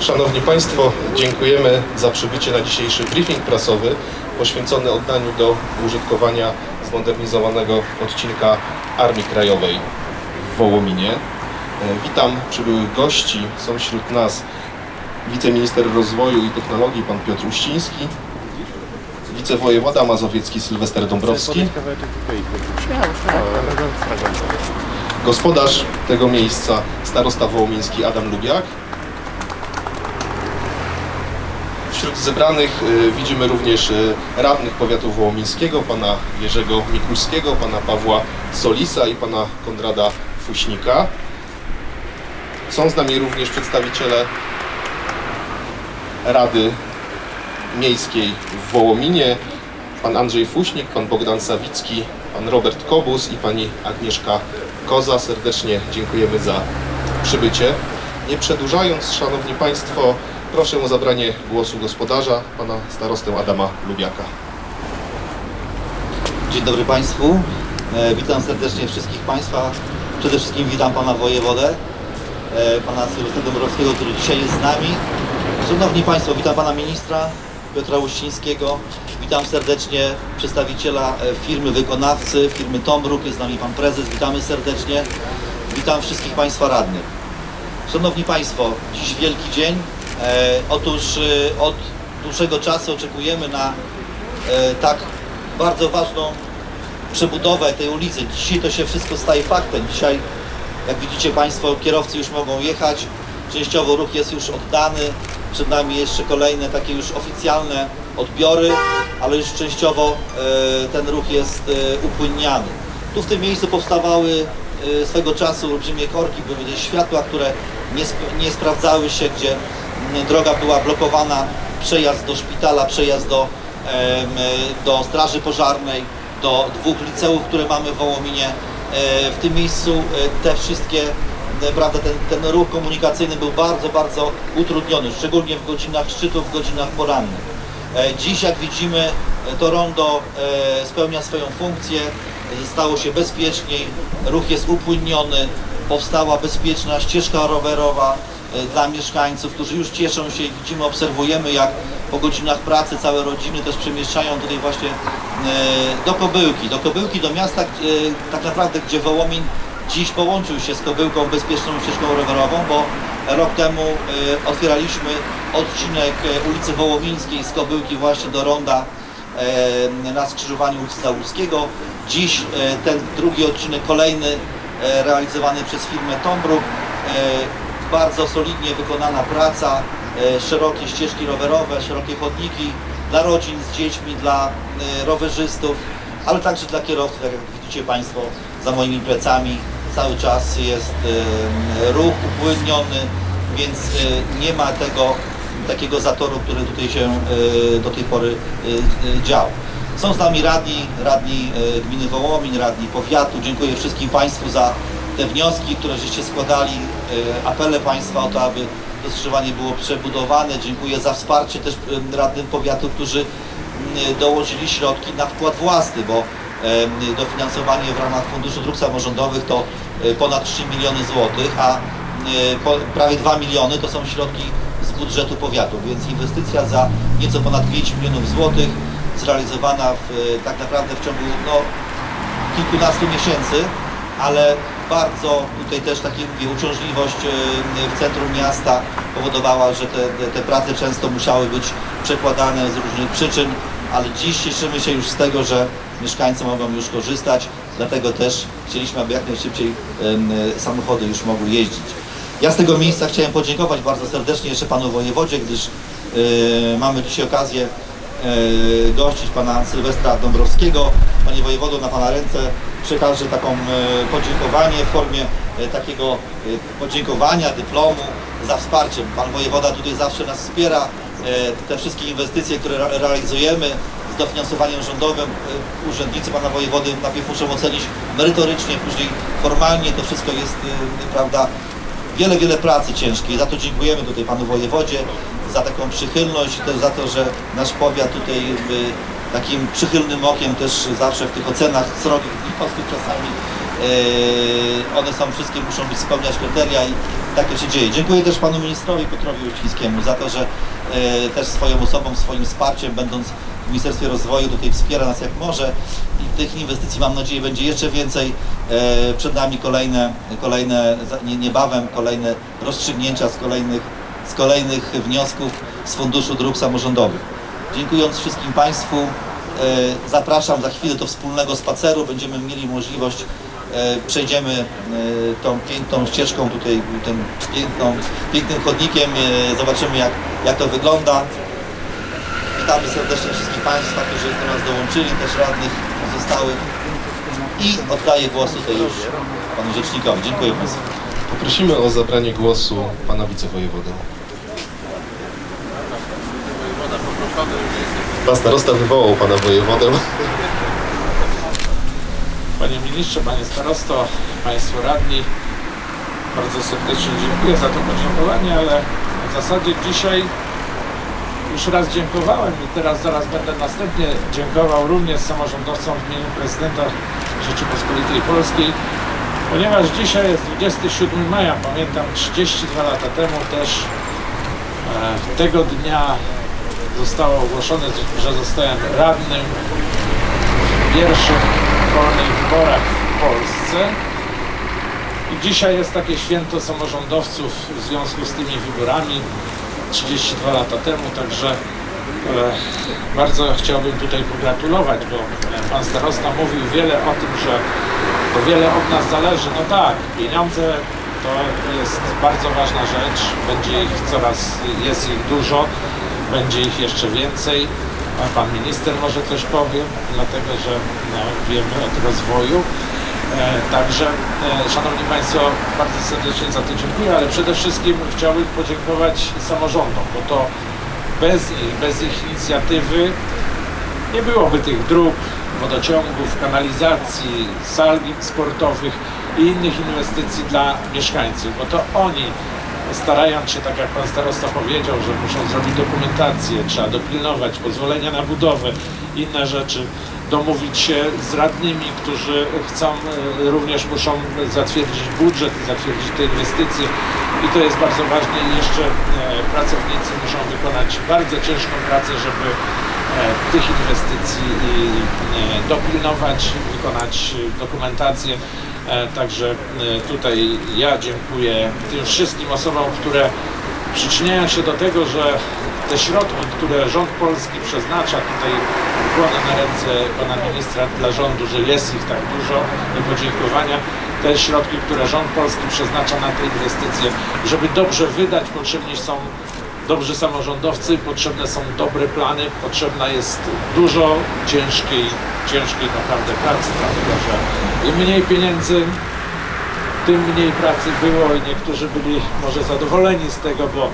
Szanowni Państwo, dziękujemy za przybycie na dzisiejszy briefing prasowy poświęcony oddaniu do użytkowania zmodernizowanego odcinka Armii Krajowej w Wołominie. E, Witam przybyłych gości. Są wśród nas wiceminister rozwoju i technologii pan Piotr Uściński, wicewojewoda mazowiecki Sylwester Dąbrowski, gospodarz tego miejsca starosta wołomiński Adam Lubiak. Wśród zebranych y, widzimy również y, radnych powiatu wołomińskiego, pana Jerzego Mikulskiego, pana Pawła Solisa i pana Konrada Fuśnika. Są z nami również przedstawiciele Rady Miejskiej w Wołominie, pan Andrzej Fuśnik, pan Bogdan Sawicki, pan Robert Kobus i pani Agnieszka Koza. Serdecznie dziękujemy za przybycie. Nie przedłużając, Szanowni Państwo, proszę o zabranie głosu gospodarza, pana starostę Adama Lubiaka. Dzień dobry Państwu. E, Witam serdecznie wszystkich Państwa. Przede wszystkim witam Pana Wojewodę, e, Pana Sylwestra Dąbrowskiego, który dzisiaj jest z nami. Szanowni Państwo, witam Pana Ministra Piotra Uścińskiego. Witam serdecznie przedstawiciela e, firmy wykonawcy, firmy Tombruk. Jest z nami Pan Prezes. Witamy serdecznie. Witam wszystkich Państwa radnych. Szanowni Państwo, dziś wielki dzień. E, otóż e, od dłuższego czasu oczekujemy na e, tak bardzo ważną przebudowę tej ulicy. Dzisiaj to się wszystko staje faktem. Dzisiaj, jak widzicie Państwo, kierowcy już mogą jechać. Częściowo ruch jest już oddany. Przed nami jeszcze kolejne takie już oficjalne odbiory, ale już częściowo ten ruch jest upłynniany. Tu w tym miejscu powstawały swego czasu olbrzymie korki, były światła, które nie, sp- nie sprawdzały się, gdzie droga była blokowana, przejazd do szpitala, przejazd do, em, do straży pożarnej, do dwóch liceów, które mamy w Wołominie. E, W tym miejscu e, te wszystkie, e, prawda, ten, ten ruch komunikacyjny był bardzo, bardzo utrudniony, szczególnie w godzinach szczytu, w godzinach porannych. E, Dziś, jak widzimy, e, to rondo e, spełnia swoją funkcję, e, stało się bezpieczniej, ruch jest upłynniony, powstała bezpieczna ścieżka rowerowa e, dla mieszkańców, którzy już cieszą się i widzimy, obserwujemy, jak po godzinach pracy całe rodziny też przemieszczają tutaj właśnie e, do Kobyłki, do Kobyłki, do miasta, e, tak naprawdę, gdzie Wołomin dziś połączył się z Kobyłką bezpieczną ścieżką rowerową, bo rok temu e, otwieraliśmy odcinek e, ulicy Wołomińskiej z Kobyłki właśnie do ronda e, na skrzyżowaniu ulicy Załuskiego. Dziś e, ten drugi odcinek, kolejny e, realizowany przez firmę Tombruk. Bardzo solidnie wykonana praca, e, szerokie ścieżki rowerowe, szerokie chodniki dla rodzin z dziećmi, dla e, rowerzystów, ale także dla kierowców, tak jak widzicie Państwo za moimi plecami. Cały czas jest e, ruch upłynniony, więc nie ma tego takiego zatoru, który tutaj się do tej pory dział. Są z nami radni, radni gminy Wołomin, radni powiatu. Dziękuję wszystkim Państwu za te wnioski, które żeście składali, e, apele Państwa o to, aby to skrzyżowanie było przebudowane. Dziękuję za wsparcie też radnym powiatu, którzy dołożyli środki na wkład własny, bo dofinansowanie w ramach Funduszu Dróg Samorządowych to e, ponad 3 miliony złotych, a e, prawie 2 miliony to są środki z budżetu powiatu, więc inwestycja za nieco ponad 5 milionów złotych zrealizowana w, tak naprawdę w ciągu no, kilkunastu miesięcy, ale bardzo tutaj też mówię, uciążliwość e, w centrum miasta powodowała, że te, te, prace często musiały być przekładane z różnych przyczyn, ale dziś cieszymy się już z tego, że mieszkańcy mogą już korzystać, dlatego też chcieliśmy, aby jak najszybciej samochody już mogły jeździć. Ja z tego miejsca chciałem podziękować bardzo serdecznie jeszcze panu wojewodzie, gdyż e, mamy dzisiaj okazję e, gościć pana Sylwestra Dąbrowskiego. Panie wojewodo, na pana ręce przekażę taką e, podziękowanie w formie e, takiego e, podziękowania, dyplomu za wsparcie. Pan wojewoda tutaj zawsze nas wspiera. Te wszystkie inwestycje, które re- realizujemy z dofinansowaniem rządowym, urzędnicy pana wojewody najpierw muszą ocenić merytorycznie, później formalnie. To wszystko jest, prawda, wiele, wiele pracy ciężkiej. Za to dziękujemy tutaj panu wojewodzie, za taką przychylność też za to, że nasz powiat tutaj takim przychylnym okiem też zawsze w tych ocenach srogich wniosków czasami Yy, one są wszystkie, muszą być spełniać kryteria i tak to się dzieje. Dziękuję też panu ministrowi Piotrowi Uścińskiemu za to, że yy, też swoją osobą, swoim wsparciem, będąc w Ministerstwie Rozwoju, tutaj wspiera nas jak może i tych inwestycji mam nadzieję będzie jeszcze więcej. Yy, Przed nami kolejne, kolejne niebawem kolejne rozstrzygnięcia z kolejnych, z kolejnych wniosków z Funduszu Dróg Samorządowych. Dziękując wszystkim Państwu, e, zapraszam za chwilę do wspólnego spaceru. Będziemy mieli możliwość, e, przejdziemy e, tą piękną ścieżką tutaj, tym piękną, pięknym chodnikiem, zobaczymy jak, jak to wygląda. Witamy serdecznie wszystkich Państwa, którzy do nas dołączyli, też radnych pozostałych. I oddaję głos tutaj już Panu Rzecznikowi. Dziękuję Państwu. Poprosimy o zabranie głosu pana wicewojewodę. Pan starosta wywołał pana wojewodę. Panie Ministrze, Panie Starosto, Państwo Radni, bardzo serdecznie dziękuję za to podziękowanie, ale w zasadzie dzisiaj już raz dziękowałem i teraz zaraz będę następnie dziękował również samorządowcom w imieniu prezydenta Rzeczypospolitej Polskiej, ponieważ dzisiaj jest 27 maja, pamiętam 32 lata temu też e, tego dnia zostało ogłoszone, że zostałem radnym w pierwszych wolnych wyborach w Polsce. I dzisiaj jest takie święto samorządowców w związku z tymi wyborami 32 lata temu, także e, bardzo chciałbym tutaj pogratulować, bo e, pan starosta mówił wiele o tym, że to wiele od nas zależy. No tak, pieniądze to jest bardzo ważna rzecz, będzie ich coraz, jest ich dużo, będzie ich jeszcze więcej. A pan minister może coś powie, dlatego że no, wiemy od rozwoju. E, Także, e, Szanowni Państwo, bardzo serdecznie za to dziękuję, ale przede wszystkim chciałbym podziękować samorządom, bo to bez bez ich inicjatywy nie byłoby tych dróg, wodociągów, kanalizacji, sal sportowych i innych inwestycji dla mieszkańców, bo to oni starając się, tak jak pan starosta powiedział, że muszą zrobić dokumentację, trzeba dopilnować pozwolenia na budowę, inne rzeczy, domówić się z radnymi, którzy chcą, e, również muszą zatwierdzić budżet, zatwierdzić te inwestycje. I to jest bardzo ważne. I jeszcze e, pracownicy muszą wykonać bardzo ciężką pracę, żeby tych inwestycji e, dopilnować, wykonać e, dokumentację. E, Także e, tutaj ja dziękuję tym wszystkim osobom, które przyczyniają się do tego, że te środki, które rząd polski przeznacza, tutaj ukłony na ręce pana ministra dla rządu, że jest ich tak dużo do podziękowania, te środki, które rząd polski przeznacza na te inwestycje, żeby dobrze wydać, potrzebni są dobrzy samorządowcy, potrzebne są dobre plany, potrzebna jest dużo ciężkiej, ciężkiej naprawdę pracy, dlatego że im mniej pieniędzy, tym mniej pracy było i niektórzy byli może zadowoleni z tego, bo e,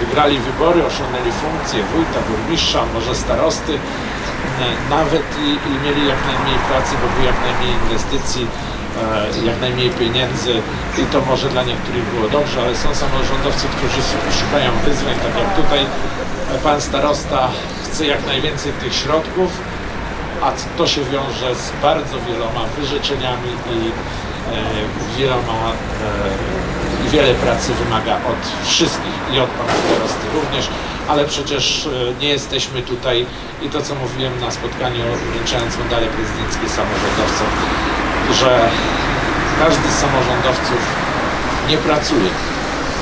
wygrali wybory, osiągnęli funkcję wójta, burmistrza, może starosty, e, nawet i, i mieli jak najmniej pracy, bo było jak najmniej inwestycji, jak najmniej pieniędzy i to może dla niektórych było dobrze, ale są samorządowcy, którzy szukają wyzwań, tak jak tutaj. E, pan starosta chce jak najwięcej tych środków, a to się wiąże z bardzo wieloma wyrzeczeniami i e, wieloma e, wiele pracy wymaga od wszystkich i od pana starosty również, ale przecież e, nie jesteśmy tutaj i to co mówiłem na spotkaniu wręczając medale prezydenckie samorządowcom, że każdy z samorządowców nie pracuje,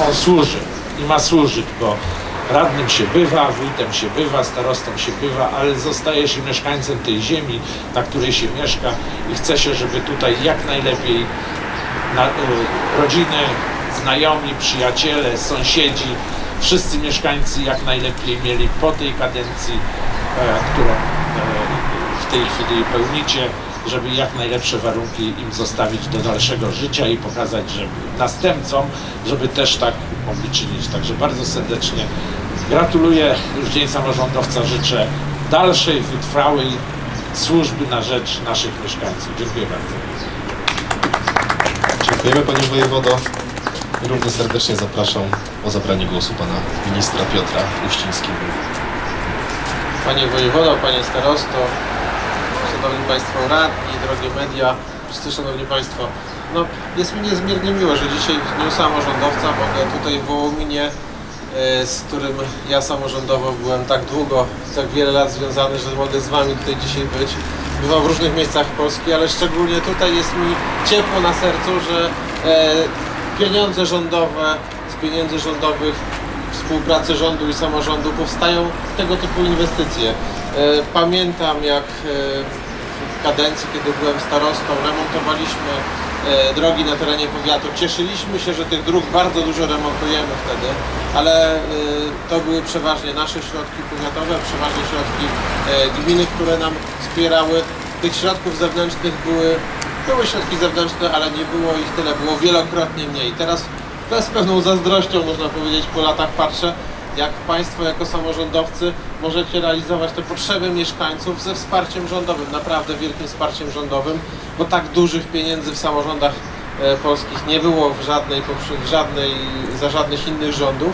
on służy i ma służyć, bo radnym się bywa, wójtem się bywa, starostą się bywa, ale zostaje się mieszkańcem tej ziemi, na której się mieszka i chce się, żeby tutaj jak najlepiej na, y, rodziny, znajomi, przyjaciele, sąsiedzi, wszyscy mieszkańcy jak najlepiej mieli po tej kadencji, e, którą e, w tej chwili pełnicie, żeby jak najlepsze warunki im zostawić do dalszego życia i pokazać, że następcom, żeby też tak mogli czynić. Także bardzo serdecznie gratuluję. Już Dzień Samorządowca życzę dalszej, wytrwałej służby na rzecz naszych mieszkańców. Dziękuję bardzo. Dziękujemy panie wojewodo. Równie serdecznie zapraszam o zabranie głosu pana ministra Piotra Uścińskiego. Panie wojewodo, panie starosto, szanowni państwo radni, drogie media, wszyscy szanowni Państwo. No, jest mi niezmiernie miło, że dzisiaj w Dniu Samorządowca mogę tutaj w Wołominie, e, z którym ja samorządowo byłem tak długo, tak wiele lat związany, że mogę z Wami tutaj dzisiaj być. Bywam w różnych miejscach Polski, ale szczególnie tutaj jest mi ciepło na sercu, że e, pieniądze rządowe, z pieniędzy rządowych współpracy rządu i samorządu powstają tego typu inwestycje. E, Pamiętam jak kadencji, kiedy byłem starostą, remontowaliśmy e, drogi na terenie powiatu. Cieszyliśmy się, że tych dróg bardzo dużo remontujemy wtedy, ale e, to były przeważnie nasze środki powiatowe, przeważnie środki e, gminy, które nam wspierały. Tych środków zewnętrznych były, były środki zewnętrzne, ale nie było ich tyle, było wielokrotnie mniej. Teraz to z pewną zazdrością, można powiedzieć, po latach patrzę, jak Państwo jako samorządowcy możecie realizować te potrzeby mieszkańców ze wsparciem rządowym, naprawdę wielkim wsparciem rządowym, bo tak dużych pieniędzy w samorządach e, polskich nie było w żadnej, w żadnej, za żadnych innych rządów.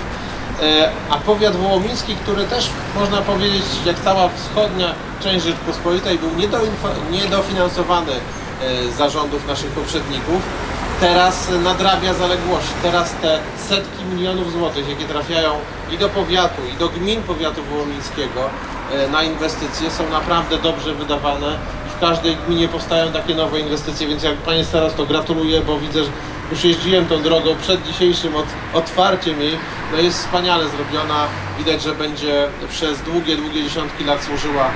E, A powiat wołomiński, który też można powiedzieć, jak cała wschodnia część Rzeczpospolitej, był niedofinansowany e, za rządów naszych poprzedników, teraz nadrabia zaległości. Teraz te setki milionów złotych, jakie trafiają i do powiatu, i do gmin powiatu wołomińskiego e, na inwestycje są naprawdę dobrze wydawane. W każdej gminie powstają takie nowe inwestycje, więc jak Panie Starosto gratuluję, bo widzę, że już jeździłem tą drogą przed dzisiejszym otwarciem jej. No jest wspaniale zrobiona. Widać, że będzie przez długie, długie dziesiątki lat służyła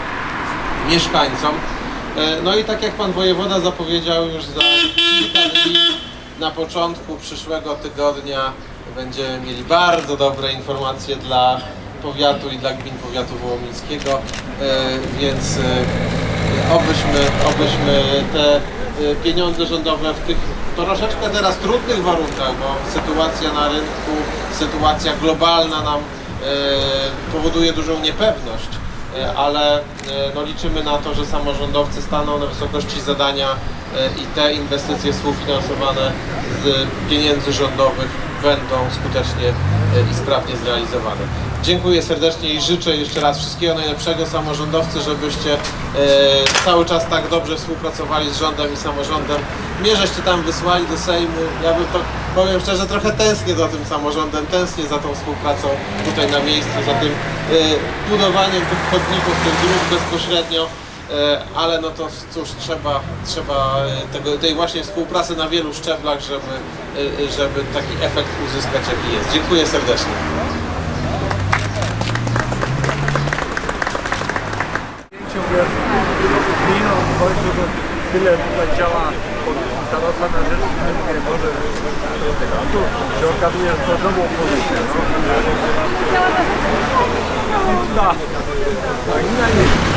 mieszkańcom. E, No i tak jak pan wojewoda zapowiedział już za kilka dni na początku przyszłego tygodnia będziemy mieli bardzo dobre informacje dla powiatu i dla gmin powiatu wołomińskiego, e, więc e, obyśmy, obyśmy te e, pieniądze rządowe w tych troszeczkę teraz trudnych warunkach, bo sytuacja na rynku, sytuacja globalna nam powoduje dużą niepewność ale e, no, liczymy na to, że samorządowcy staną na wysokości zadania e, i te inwestycje współfinansowane z pieniędzy rządowych będą skutecznie e, i sprawnie zrealizowane. Dziękuję serdecznie i życzę jeszcze raz wszystkiego najlepszego samorządowcy, żebyście e, cały czas tak dobrze współpracowali z rządem i samorządem. Mnie żeście tam wysłali do Sejmu. Ja bym to, powiem szczerze, trochę tęsknię za tym samorządem, tęsknię za tą współpracą tutaj na miejscu, za tym e, budowaniem tych chodników, tych dróg bezpośrednio. E, ale no to cóż, trzeba, trzeba e, tego, tej właśnie współpracy na wielu szczeblach, żeby, e, żeby taki efekt uzyskać jaki jest. Dziękuję serdecznie. Chodzi, że tyle tutaj działa starosta na rzecz gminy, mówię, może tego. A tu się okazuje, że to znowu opozycja. No. Tak. Tak,